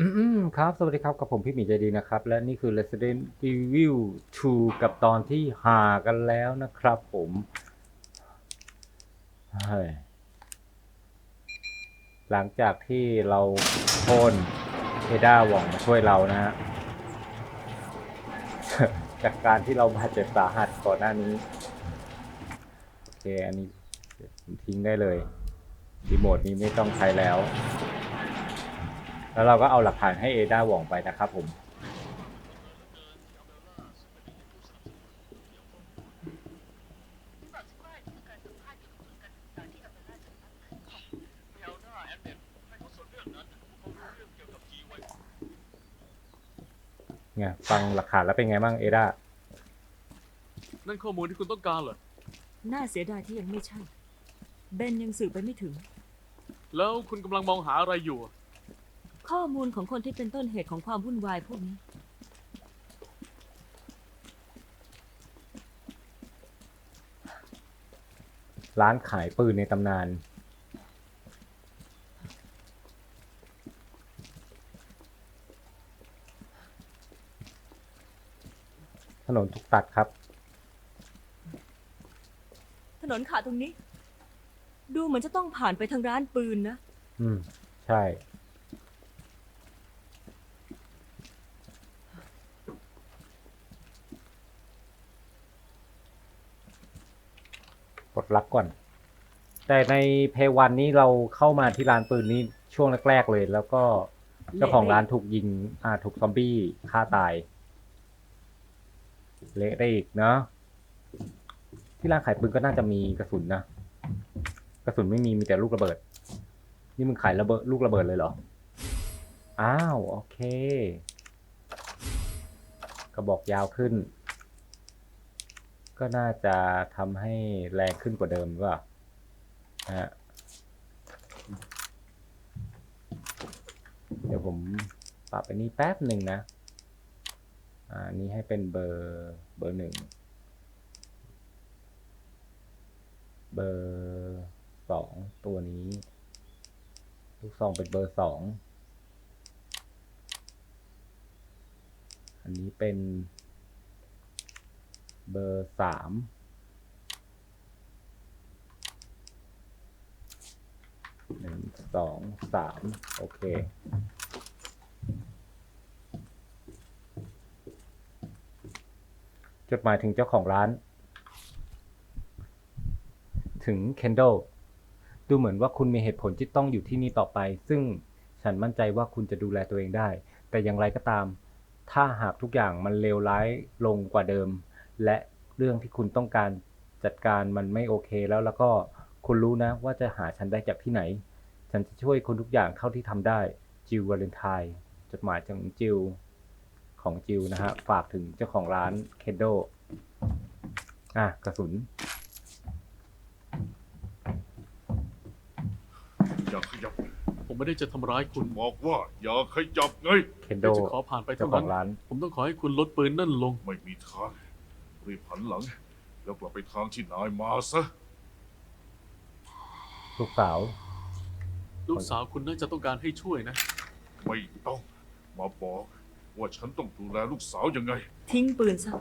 อืมครับ สวัสดีครับกับผมพี่หมีใจดีนะครับ และนี่คือ Resident Evil 2 กับตอนที่หากันแล้วนะครับผมเฮ้ยหลังจากที่เราโค่นเอด้าหว่องมาช่วยเรานะฮะ จากการที่เราบาดเจ็บสาหัสก่อนหน้านี้ โอเค อันนี้ทิ้งได้เลยรีโมทนี้ไม่ต้องใช้แล้ว แล้วเราก็เอาหลักฐานให้เอด้าหว่องไปนะครับผม ไงฟังหลักฐานแล้วเป็นไงบ้างเอด้านั่นข้อมูลที่คุณต้องการเหรอ น่าเสียดายที่ยังไม่ใช่ เบนยังสืบไปไม่ถึง แล้วคุณกำลังมองหาอะไรอยู่อะ ข้อมูลของคนที่เป็นต้นเหตุของความวุ่นวายพวกนี้ ร้านขายปืนในตำนาน ถนนถูกตัดครับ ถนนขาดตรงนี้ ดูเหมือนจะต้องผ่านไปทางร้านปืนนะ อืม ใช่ ดลักก่อน แต่ในเพวันนี้เราเข้ามาที่ร้านปืนนี้ช่วงแรกๆเลย แล้วก็เจ้าของร้านถูกยิง อ่า ถูกซอมบี้ฆ่าตาย เละได้อีกเนาะที่ร้านขายปืนก็น่าจะมีกระสุนนะกระสุนไม่มีมีแต่ลูกระเบิด นี่มึงขายระเบิดลูกระเบิดเลยเหรออ้าวโอเคกระบอกยาวขึ้น ก็น่าจะทำให้แรงขึ้นกว่าเดิมหรือเปล่าฮะเดี๋ยวผมปรับไปนี้แป๊บหนึ่งนะ อ่า นี่ให้เป็นเบอร์เบอร์หนึ่ง เบอร์สองตัวนี้ ลูกซองเป็นเบอร์สอง อันนี้เป็น เบอร์สามหนึ่งสองสามโอเค จดหมายถึงเจ้าของร้าน ถึงเคนโดดูเหมือนว่าคุณมีเหตุผลที่ต้องอยู่ที่นี่ต่อไป ซึ่งฉันมั่นใจว่าคุณจะดูแลตัวเองได้ แต่อย่างไรก็ตาม ถ้าหากทุกอย่างมันเลวร้ายลงกว่าเดิม และเรื่องที่คุณต้องการจัดการมันไม่โอเคแล้วแล้วก็คุณรู้นะว่าจะหาฉันได้จากที่ไหน ฉันจะช่วยคุณทุกอย่างเท่าที่ทำได้จิววาเลนไทน์จดหมายจากจิวของจิวนะฮะฝากถึงเจ้าของร้านเคนโดอะกระสุนอย่าขยับ ผมไม่ได้จะทำร้ายคุณ บอกว่า อย่าขยับไงเคนโดแค่จะขอผ่านไปเจ้าเท่าขอนั้งนร้านผมต้องขอให้คุณลดปืนนั่นลง ไม่มีทาง รีบหันหลัง แล้วกลับไปทางที่นายมาซะ ลูกสาว ลูกสาวคุณน่าจะต้องการให้ช่วยนะ ไม่ต้อง มาบอก ว่าฉันต้องดูแลลูกสาวยังไง ทิ้งปืนซะ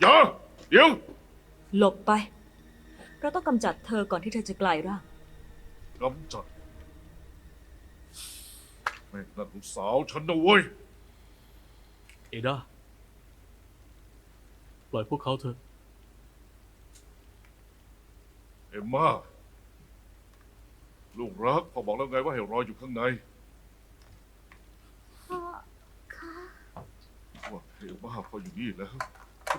อย่า เดี๋ยว หลบไป เราต้องกำจัดเธอก่อนที่เธอจะกลายร่าง กำจัดแม่งนั่นลูกสาวฉันนะเว้ย เอดา ปล่อยพวกเขาเถอะ เอ็มมาลูกรักพ่อบอกแล้วไงว่าให้รออยู่ข้างในว่าเอ็มมาพออยู่นี่แล้ว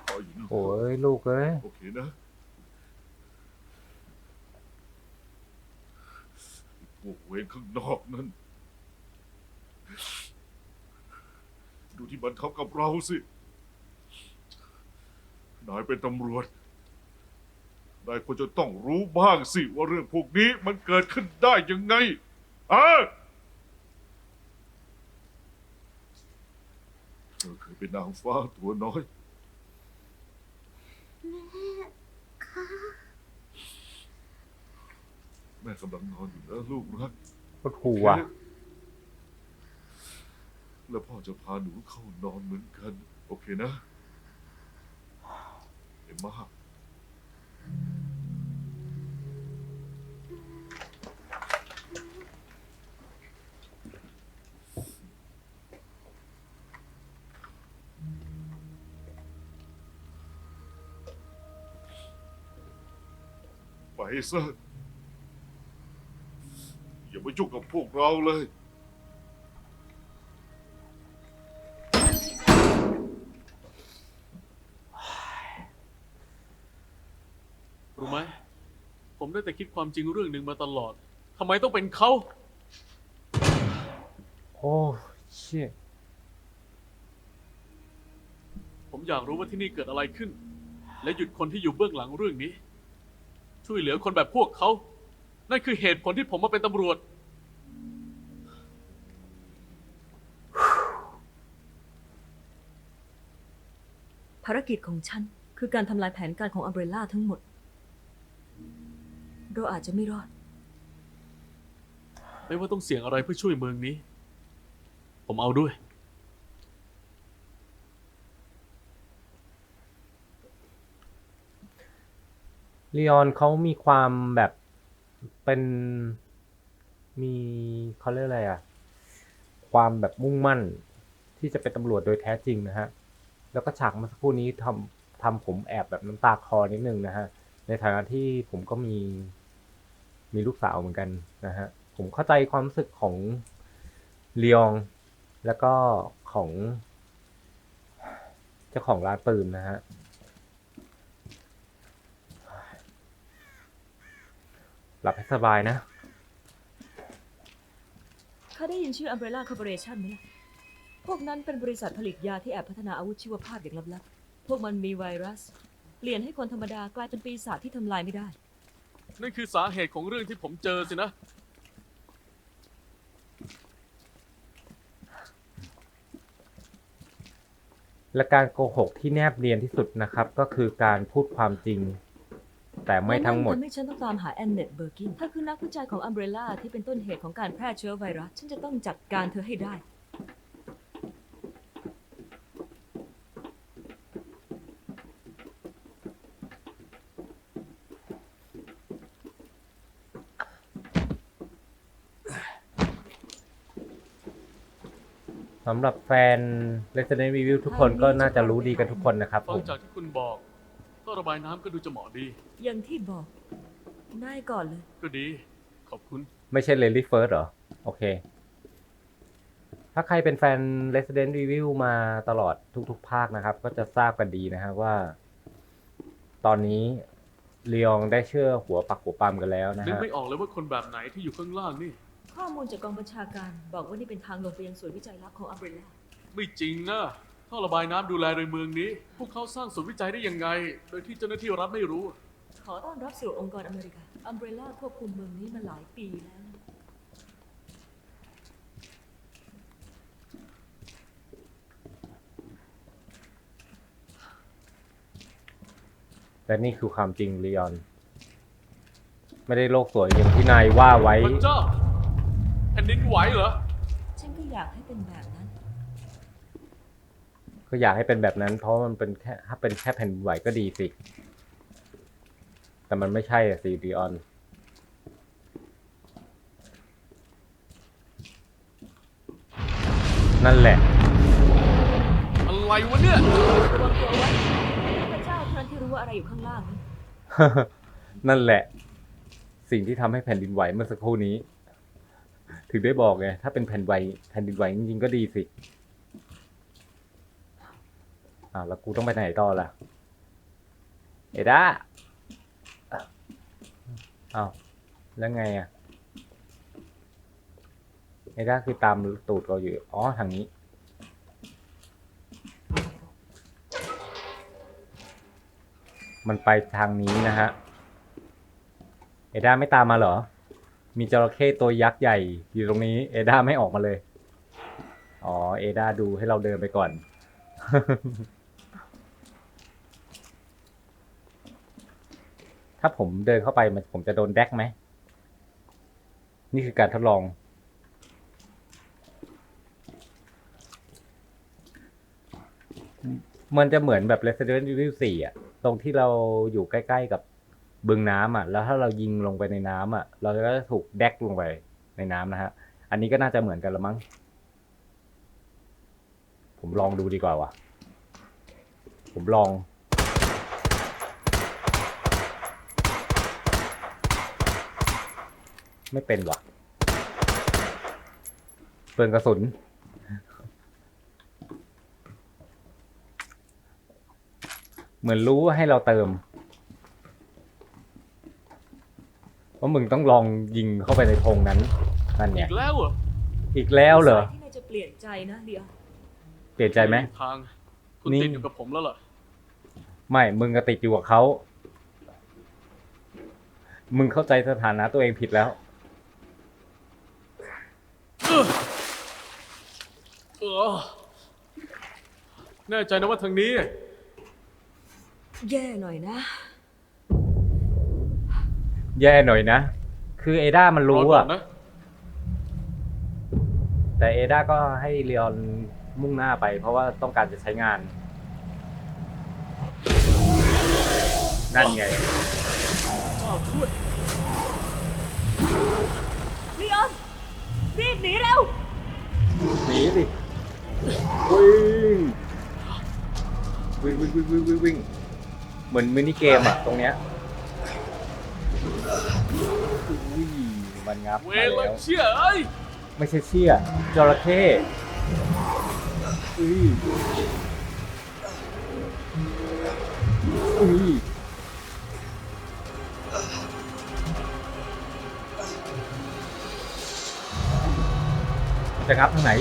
พออยู่นี่โอ้ยลูกเอ้ยโอเคนะพวกเวรข้างนอกนั้นดูที่มันทำกับเราสิ นายเป็นตำรวจ นายควรจะต้องรู้บ้างสิว่าเรื่องพวกนี้มันเกิดขึ้นได้ยังไงอะเธอเคยเป็นนางฟ้าตัวน้อย แม่กำลังนอนอยู่นะลูกรักปวดหัวโอเคและพ่อจะพาหนูเข้านอนเหมือนกัน โอเคนะเอ็ มมาไปซะอย่ามายุ่งกับพวกเราเลย ได้แต่คิดความจริงเรื่องหนึ่งมาตลอดทำไมต้องเป็นเขาโอ้เชี่ยผมอยากรู้ว่าที่นี่เกิดอะไรขึ้น และหยุดคนที่อยู่เบื้องหลังเรื่องนี้ ช่วยเหลือคนแบบพวกเขา นั่นคือเหตุผลที่ผมมาเป็นตำรวจ ภารกิจของฉันคือการทำลายแผนการของอัมเบรล่าทั้งหมด เราอาจจะไม่รอด ไม่ว่าต้องเสี่ยงอะไรเพื่อช่วยเมืองนี้ ผมเอาด้วย ลีออนเขามีความแบบเป็นมีเขาเรียกอะไรอะความแบบมุ่งมั่นที่จะเป็นตำรวจโดยแท้จริงนะฮะ แล้วก็ฉากเมื่อสักครู่นี้ทำทำผมแอบแบบน้ำตาคลอนิดนึงนะฮะ ในฐานะที่ผมก็มี มีลูกสาวเหมือนกันนะฮะผมเข้าใจความรู้สึกของเลียงแล้วก็ของเจ้าของร้านปืนนะฮะหลับให้สบายนะเคยได้ยินชื่อ Umbrella Corporation ไหมล่ะ พวกนั้นเป็นบริษัทผลิตยาที่แอบพัฒนาอาวุธชีวภาพอย่างลับๆ พวกมันมีไวรัส เปลี่ยนให้คนธรรมดากลายเป็นปีศาจที่ทำลายไม่ได้ นั่นคือสาเหตุของเรื่องที่ผมเจอสินะ และการโกหกที่แนบเนียนที่สุดนะครับ ก็คือการพูดความจริง แต่ไม่ทั้งหมดและนั่นทำให้ฉันต้องตามหาแอนเนตเบอร์กินถ้าคือนักวิจัยของ Umbrella ที่เป็นต้นเหตุของการแพร่เชื้อไวรัส ฉันจะต้องจัดการเธอให้ได้ สำหรับแฟน Resident Evil ทุกคนก็น่าจะรู้ดีกันทุกคนนะครับผฟังม จากที่คุณบอกท่อระบายน้ำก็ดูจะเหมาะดี อย่างที่บอกนายก่อนเลย ก็ดี ขอบคุณ ไม่ใช่ Lady First เหรอ โอเค ถ้าใครเป็นแฟน Resident Evil มาตลอดทุกๆ ภาคนะครับ ก็จะทราบกันดีนะครับว่า ตอนนี้เลียงได้เชื่อหัวปักหัวปามกันแล้วนะนึกฮะ ไม่ออกเลยว่าคนแบบไหนที่อยู่ข้างล่างนี่ ข้อมูลจากกองบัญชาการบอกว่านี่เป็นทางลงไปยังศูนย์วิจัยลับของ Umbrella ไม่จริงนะท่อระบายน้ำดูแลในเมืองนี้ พวกเขาสร้างศูนย์วิจัยได้ยังไง โดยที่เจ้าหน้าที่รัฐไม่รู้ ขอต้อนรับสู่องค์กรอเมริกา Umbrella ควบคุมเมืองนี้มาหลายปีแล้ว และนี่คือความจริงเลียนไม่ได้โลกสวยอย่างที่นายว่าไว้ พระเจ้า แผ่นดินไหวเหรอ ฉันก็อยากให้เป็นแบบนั้น ก็อยากให้เป็นแบบนั้น เพราะมันเป็นแค่ถ้าเป็นแค่แผ่นดินไหวก็ดีสิ แต่มันไม่ใช่อะสิดีออน นั่นแหละ อะไรวะเนี่ยระวังตัวไว้พระเจ้าเท่านั้นที่รู้ว่าอะไรอยู่ข้างล่างนะนั่นแหละ สิ่งที่ทำให้แผ่นดินไหวเมื่อสักครู่นี้ ถึงได้บอกไงถ้าเป็นแผ่นไหวแผ่นดินไหวจริงๆก็ดีสิอ่าวแล้วกูต้องไปไหนต่อล่ะ เอด้าอ้าวแล้วไงอะเอด้าคือตามตูดเราอยู่ อ๋อทางนี้มันไปทางนี้นะฮะ เอด้าไม่ตามมาเหรอ มีจระเข้ตัวยักษ์ใหญ่อยู่ตรงนี้ เอดาไม่ออกมาเลย อ๋อ เอดาดูให้เราเดินไปก่อน ถ้าผมเดินเข้าไปมันผมจะโดนแดกไหม นี่คือการทดลอง มันจะเหมือนแบบ Resident Evil 4อะตรงที่เราอยู่ใกล้ ๆ กับ บึงน้ำอะ แล้วถ้าเรายิงลงไปในน้ำอะ เราก็จะถูกแดกลงไปในน้ำนะฮะ อันนี้ก็น่าจะเหมือนกันละมั้ง ผมลองดูดีกว่าว่ะ ผมลอง ไม่เป็นว่ะเปลืองกระสุนเหมือนรู้ว่าให้เราเติม ว่ามึงต้องลองยิงเข้าไปในธงนั้นนั่นอีเนี่ยกแล้วเหรออีกแล้วเหรอ ที่นายจะเปลี่ยนใจนะเดียวเปลี่ยนใจไหม ทาง คุณนี่ ติดอยู่กับผมแล้วเหรอไม่ มึงก็ติดอยู่กับเขา มึงเข้าใจสถานะตัวเองผิดแล้ว เออแน่ใจนะว่าทางนี้ แย่หน่อยนะ แย่หน่อยนะ คือเอด้ามันรู้ก่ออะนนะแต่เอด้าก็ให้เลียนมุ่งหน้าไป เพราะว่าต้องการจะใช้งาน นั่นไงเจ้าช่วยลีออนรีบหนีเร็ว หนีสิวิ่งวิ่ง วิ่งวิ่งวิ่งวิ่งวิ่งเหมือนมินิเกมอะตรงเนี้ยอุ้ย มันงับเวมาลาแล้วเชี่ยเอ้ยไม่ใช่เชี่ยจระเข้อุ้ยอุ้ยจะงับทางไหน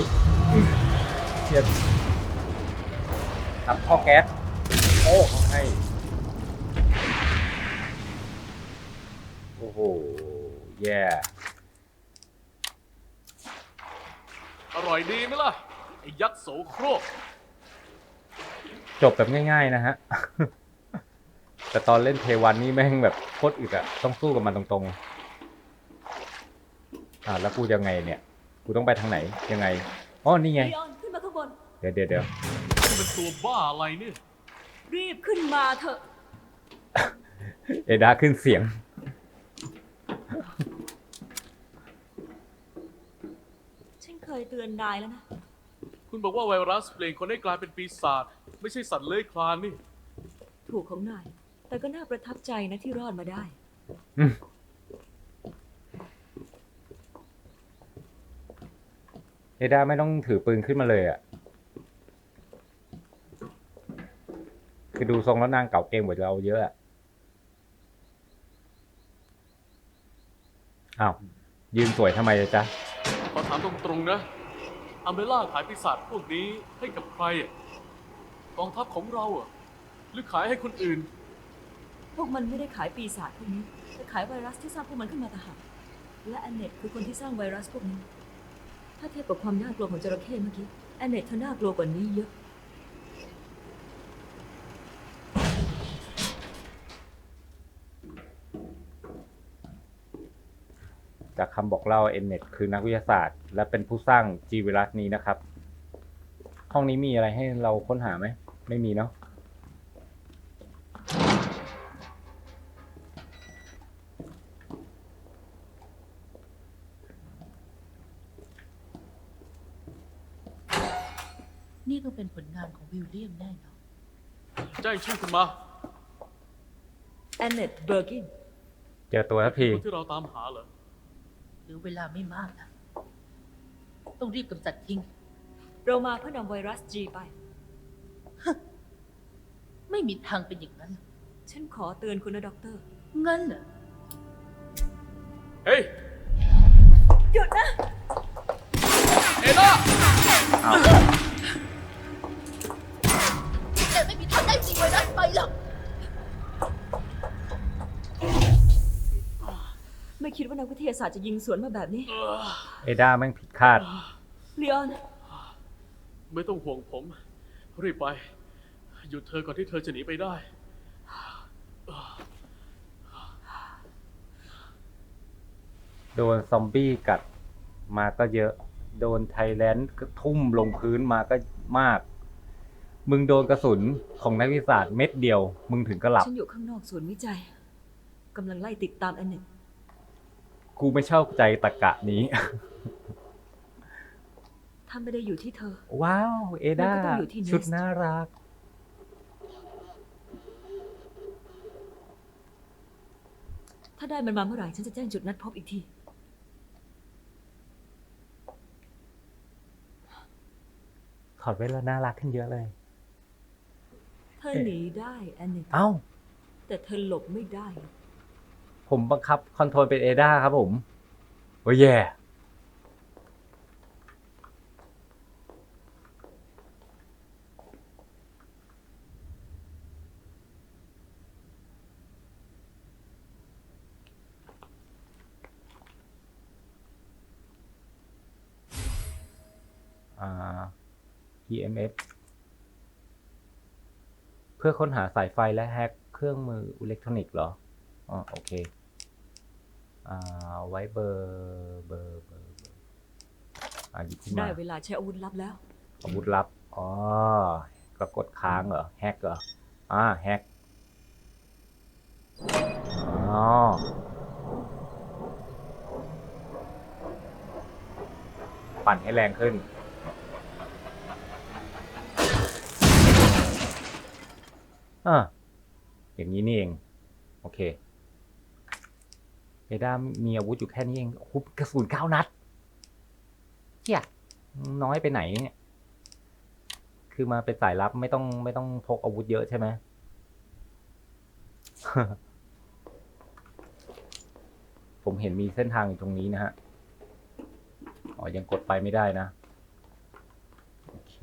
เชี่ยงับท่อแก๊สโอ้เขาให้ โอ้โห แย่ อร่อยดีไหมล่ะ ไอ้ยักษ์โสโครกจบแบบง่ายๆนะฮะ แต่ตอนเล่นเทวันนี่แม่งแบบโคตรอึดอะต้องสู้กับมันตรงๆ อ่าแล้วกูจะไงเนี่ย กูต้องไปทางไหนยังไง อ๋อ นี่ไง ลีออนขึ้นมาข้างบน เดี๋ยวเดี๋ยวเดี๋ยวนี่เป็นตัวบ้าอะไรเนี่ย รีบขึ้นมาเถอะ เอดาขึ้นเสียง ฉันเค ยเตือนนายแล้วนะ คุณบอกว่าไวรัสเปลี่ยนคนให้กลายเป็นปีศาจไม่ใช่สัตว์เลื้อยคลานนี่ ถูกของนาย แต่ก็น่าประทับใจนะที่รอดมาได้อืมเอดาไม่ต้องถือปืนขึ้นมาเลยอะคือดูทรงแล้วนางเก่าเกมกว่าเราเยอะอะอ้าวยืนสวยทำไมอะจ๊ะ ขอถามตรงๆนะอเมล่าขายปีศาจพวกนี้ให้กับใครอะกองทัพของเราอะหรือขายให้คนอื่น พวกมันไม่ได้ขายปีศาจพวกนี้แต่ขายไวรัสที่สร้างพวกมันขึ้นมาต่างหากและแอนเนตคือคนที่สร้างไวรัสพวกนี้ ถ้าเทียบกับความน่ากลัวของจระเข้เมื่อกี้แอนเนตเธอน่ากลัวกว่านี้เยอะ จากคำบอกเล่าเอ็นเน็ตคือนักวิทยาศาสตร์ และเป็นผู้สร้างจีไวรัสนี้นะครับ ห้องนี้มีอะไรให้เราค้นหาไหม ไม่มีเนาะนี่ต้องเป็นผลงานของวิลเลียมแน่นอนแจ้งชื่อคุณมาแอนเนตเบอร์กินเจอตัวทักที คนที่เราตามหาเหรอเหรือเวลาไม่มากนะต้องรีบกำจัดทิ้ง เรามาเพื่อนำไวรัสจีไป ไม่มีทางเป็นอย่างนั้น ฉันขอเตือนคุณนะด็อกเตอร์ งั้นเหรอ เฮ้ย หยุดนะ เอด้าแก คิดว่านักวิทยาศาสตร์จะยิงสวนมาแบบนี้เออเอดาแม่งผิดคาด ลีออน ไม่ต้องห่วงผม รีบไป หยุดเธอก่อนที่เธอจะหนีไปได้ โดนซอมบี้กัดมาก็เยอะ โดนไทยแลนด์ก็ทุ่มลงพื้นมาก็มาก มึงโดนกระสุนของนักวิทยาศาสตร์เม็ดเดียว มึงถึงก็หลับ ฉันอยู่ข้างนอกศูนย์วิจัยกำลังไล่ติดตามแอนเนต กูไม่ชอบใจตะกะนี้ ถ้าไม่ได้อยู่ที่เธอ ว้าว เอดามันก็ต้องอยู่ที่ Nest ชุดน่ารัก ถ้าได้มันมาเมื่อไหร่ฉันจะแจ้งจุดนัดพบอีกที ถอดไว้แล้วน่ารักขึ้นเยอะเลย เธอหนีได้แอนเนตเอ้า แต่เธอหลบไม่ได้ ผมบังคับคอนโทรลเป็นเอดาครับผมโอ้ยแย่อ่า EMF เพื่อค้นหาสายไฟและแฮกเครื่องมืออิเล็กทรอนิกส์เหรอ อ๋อโอเคอ่าไว้เบอร์เบอร์เบอร์เบอร์อ่าหยิบขึ้นได้มาเวลาใช้อาวุธลับแล้ว อาวุธลับอ๋อก็กดค้างเหรอแฮกเหรออ่าแฮกอ๋อปั่นให้แรงขึ้น อ่าอย่างนี้นี่เอง โอเค เอด้ามีอาวุธอยู่แค่นี้เองโอ้โหกระสุนเก้านัดเฮียน้อยไปไหนเนี่ยคือมาเป็นสายลับไม่ต้องไม่ต้องพกอาวุธเยอะใช่ไหมผมเห็นมีเส้นทางอยู่ตรงนี้นะฮะ อ๋อ ยังกดไปไม่ได้นะ โอเค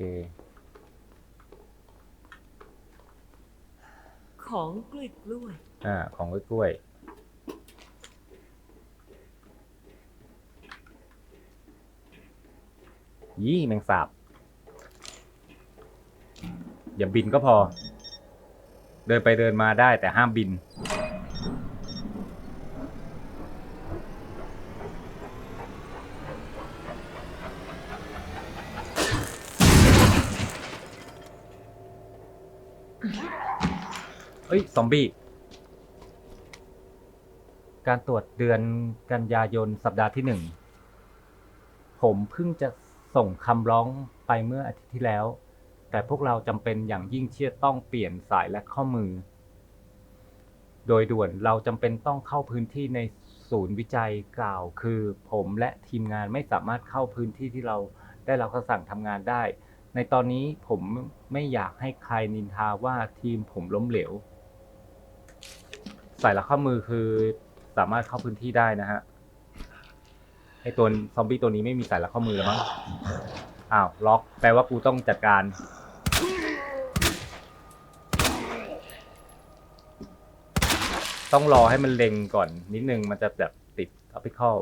ของกล้วยกล้วย อ่า ของกล้วยๆยี่ แมงสาบ อย่าบินก็พอ เดินไปเดินมาได้แต่ห้ามบิน เอ้ย ซอมบี้ การตรวจเดือนกันยายนสัปดาห์ที่หนึ่ง ผมเพิ่งจะ ส่งคำร้องไปเมื่ออาทิตย์ที่แล้ว แต่พวกเราจำเป็นอย่างยิ่งที่จะต้องเปลี่ยนสายและข้อมือ โดยด่วนเราจำเป็นต้องเข้าพื้นที่ในศูนย์วิจัยกล่าว คือ ผมและทีมงานไม่สามารถเข้าพื้นที่ที่เราได้รับคำสั่งทำงานได้ ในตอนนี้ผมไม่อยากให้ใครนินทาว่าทีมผมล้มเหลวใส่ละข้อมือคือสามารถเข้าพื้นที่ได้นะฮะ ไอตัวซอมบี้ตัวนี้ไม่มีใส่ละข้อมือแล้วมั้งอ้าวล็อกแปลว่ากูต้องจัดการต้องรอให้มันเล็งก่อน นิดนึงมันจะแบบติดออปติคอล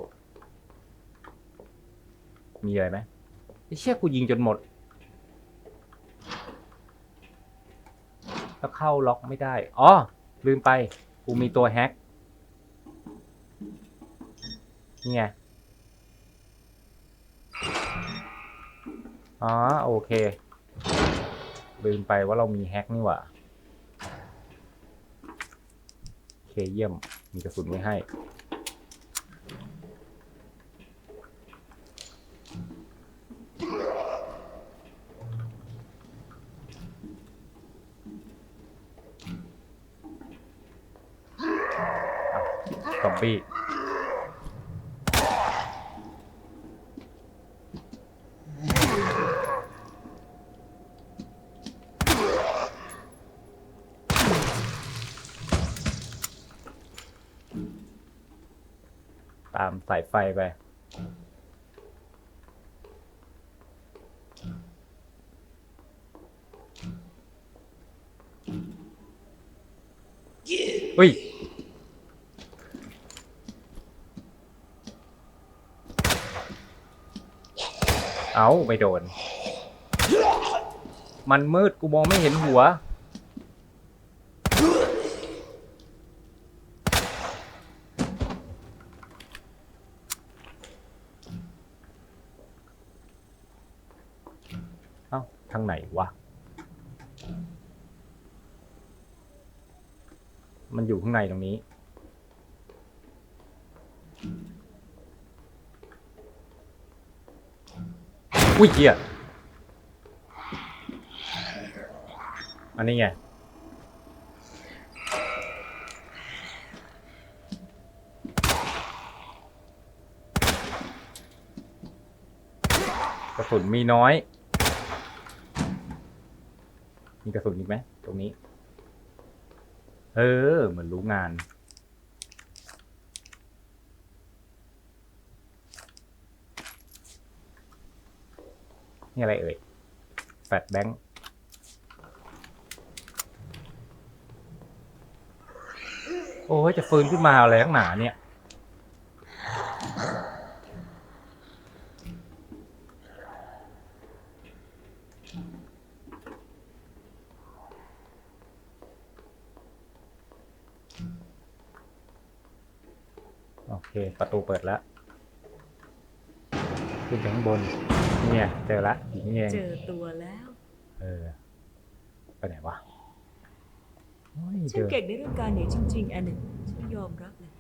มีอะไรไหมไอ้เชี่ยกูยิงจนหมดแล้วเข้าล็อกไม่ได้ อ๋อ ลืมไป กูมีตัวแฮกนี่ไง อ๋อโอเค ลืมไปว่าเรามีแฮกนี่หว่า โอเคเยี่ยม มีกระสุนไว้ให้ ซอมบี้ ตามสายไฟไปเฮ้ย เอาไม่โดน มันมืดกูมองไม่เห็นหัว เอ้า ทางไหนวะ มันอยู่ข้าง ในตรงนี้ อุ้ยเหี้ยอันนี้ไงกระสุนมีน้อย มีกระสุนอีกไหมตรงนี้ เออ เหมือนรู้งาน นี่อะไรเอ่ย แฟดแบงค์โอ้ยจะฟื้นขึ้นมาอะไรข้างหนาเนี่ย เค ประตูเปิดแล้วขึ้นไปข้างบนนี่ไงเจอละอยู่นี่เองเจอตัวแล้ว เออ ไปไหนวะโอ้ยฉัเจนอเก่งในเรื่องการหนีจริงๆแอนเนตฉันยอมรับเลย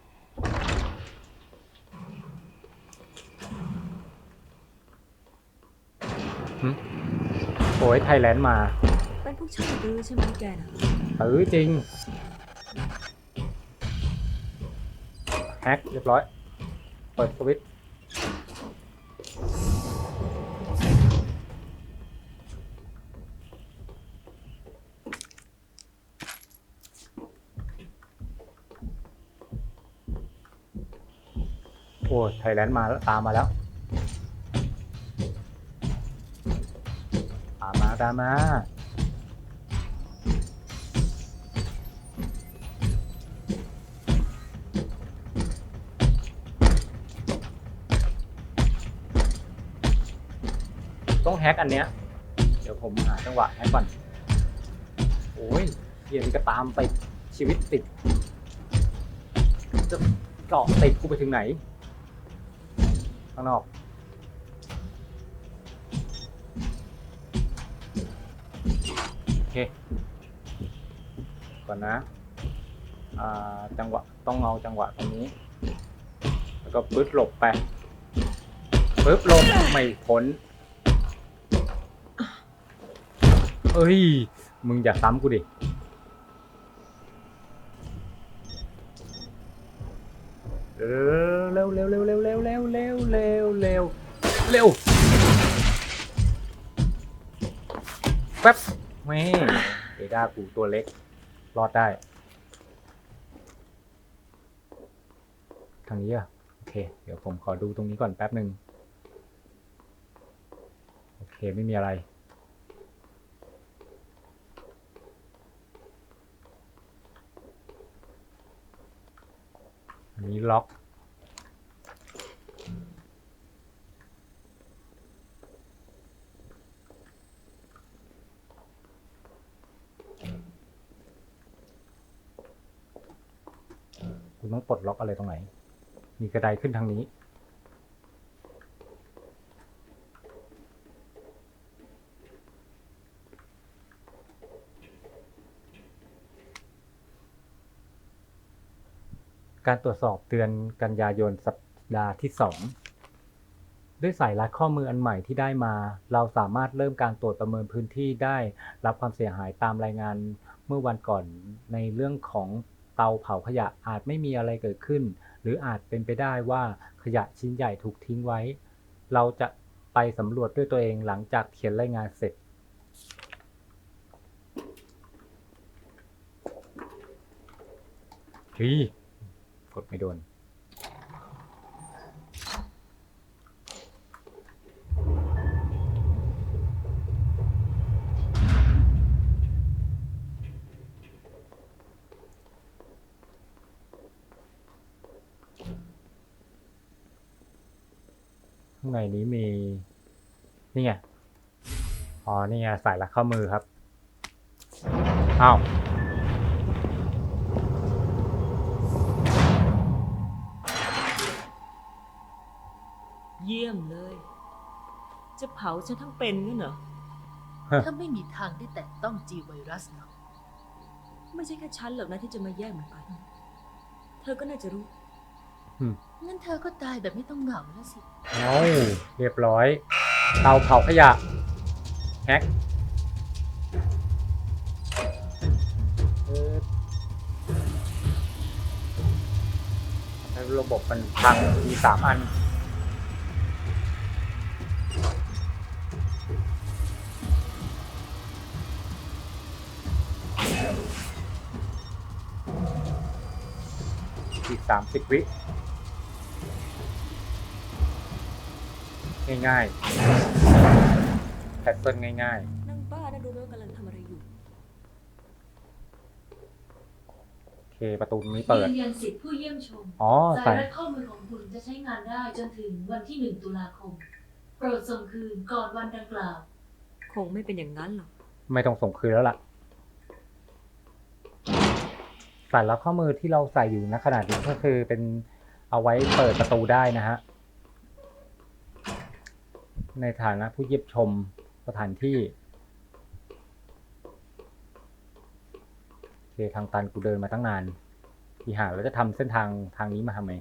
โอ้ยไทยแลนด์มา เป็นพวกชายดื้อใช่ไหมแกน่ะเออจริง ฮกเรียบร้อย เปิดสวิตช์โอ้ยไทยแลนด์มาแล้วตามมาแล้ว ตามมาตามมา แฮกอันเนี้ย เดี๋ยวผมหาจังหวะแฮกก่อน โอ้ยเฮียนก็ตามไปชีวิตติด จะเกาะติดกูไปถึงไหน ข้างนอก โอเค ก่อนนะ อ่า จังหวะ ต้องเอาจังหวะตรงนี้ แล้วก็ปึ๊ดหลบไปปึ๊บหลบไม่พ้น เอ้ย มึงอย่าซ้ำกูดิ เร็วเร็วเร็วเร็วเร็วเร็วเร็วเร็วเร็วเร็วแป๊บแม่เอด้ากูตัวเล็ก รอดได้ ทางนี้อะ โอเค เดี๋ยวผมขอดูตรงนี้ก่อนแป๊บหนึ่งโอเค ไม่มีอะไร อันนี้ล็อก คุณต้องปลดล็อกอะไรตรงไหน มีกระไดขึ้นทางนี้ การตรวจสอบเดือนกันยายนสัปดาห์ที่ 2 ด้วยสายรัดข้อมืออันใหม่ที่ได้มา เราสามารถเริ่มการตรวจประเมินพื้นที่ได้ รับความเสียหายตามรายงานเมื่อวันก่อนในเรื่องของเตาเผาขยะอาจไม่มีอะไรเกิดขึ้น หรืออาจเป็นไปได้ว่าขยะชิ้นใหญ่ถูกทิ้งไว้ เราจะไปสำรวจด้วยตัวเองหลังจากเขียนรายงานเสร็จเฮ้ยก ดไม่โดน ข้างในนี้มี นี่ไง อ๋อ นี่ไงสายรัดข้อมือครับ อ้าว เยี่ยมเลยจะเผาฉันทั้งเป็นงั้นเหรอ ถ้าไม่มีทางได้แตะต้องจีไวรัสเนาะไม่ใช่แค่ฉันหรอกนะที่จะมาแย่งมันไป เธอก็น่าจะรู้งั้นเธอก็ตายแบบไม่ต้องเหงาแล้วสิ เอาเรียบร้อย เตาเผาขยะแฮกเออแล้วระบบมันพังมีสามอัน อีกสามสิบวิง่ายๆแพทเทิร์นง่ายนั่งบ้านั่งดูแล้วากำลังทำอะไรอยู่ ๆโอเคประตูนี้เปิด ยืนยันสิทธิผู้เยี่ยมชม อ๋อสายใส่รัดข้อมือของคุณจะใช้งานได้จนถึงวันที่ 1 ตุลาคม โปรดส่งคืนก่อนวันดังกล่าว คงไม่เป็นอย่างนั้นหรอก ไม่ต้องส่งคืนแล้วล่ะ สายลับข้อมือที่เราใส่อยู่ณขณะนี้ก็คือเป็นเอาไว้เปิดประตูได้นะฮะในฐานะผู้เยี่ยมชมสถานที่โอเคทางตันกูเดินมาตั้งนานที่หาเราจะทำเส้นทางทางนี้มาทำไม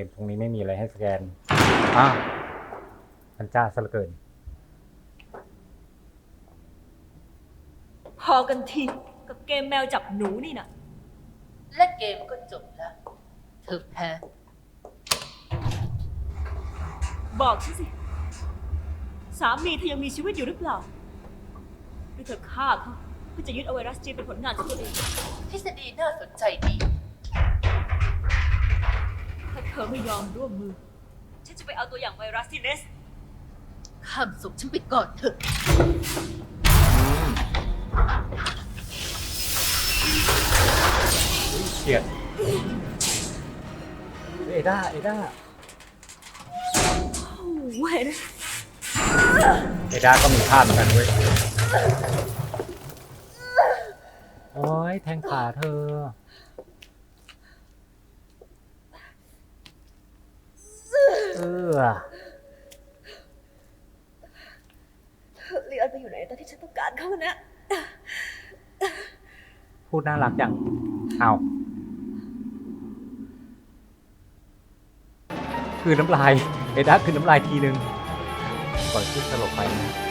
โอเคตรงนี้ไม่มีอะไรให้สแกนอ้าวมันจ้าซะเหลือเกิน พอกันทีกับเกมแมวจับหนูนี่นะและเกมก็จบแล้วเธอแพ้ บอกฉันสิ สามีเธอยังมีชีวิตอยู่หรือเปล่าหรือเธอฆ่าเขาเพื่อจะยึดเอาไวรัสจีนเป็นผลงานของตัวเอง ทฤษฎีน่าสนใจดีถ้า เธอไม่ยอมร่วมมือ ฉันจะไปเอาตัวอย่างไวรัสที่เนสข้ามศพฉันไปก่อนเถอะเฉียดเอด้าเอด้าเว้ยนะเอด้าก็มีพลาดเหมือนกันเว้ยโอ้ยแทงขาเธอ เออเลียนไปอยู่ไหนตอนที่ฉันต้องการเขานะ พูดน่ารักจังเอาคือน้ำลาย เอด้าคือน้ำลายทีนึงก่อนที่สลบไปนะ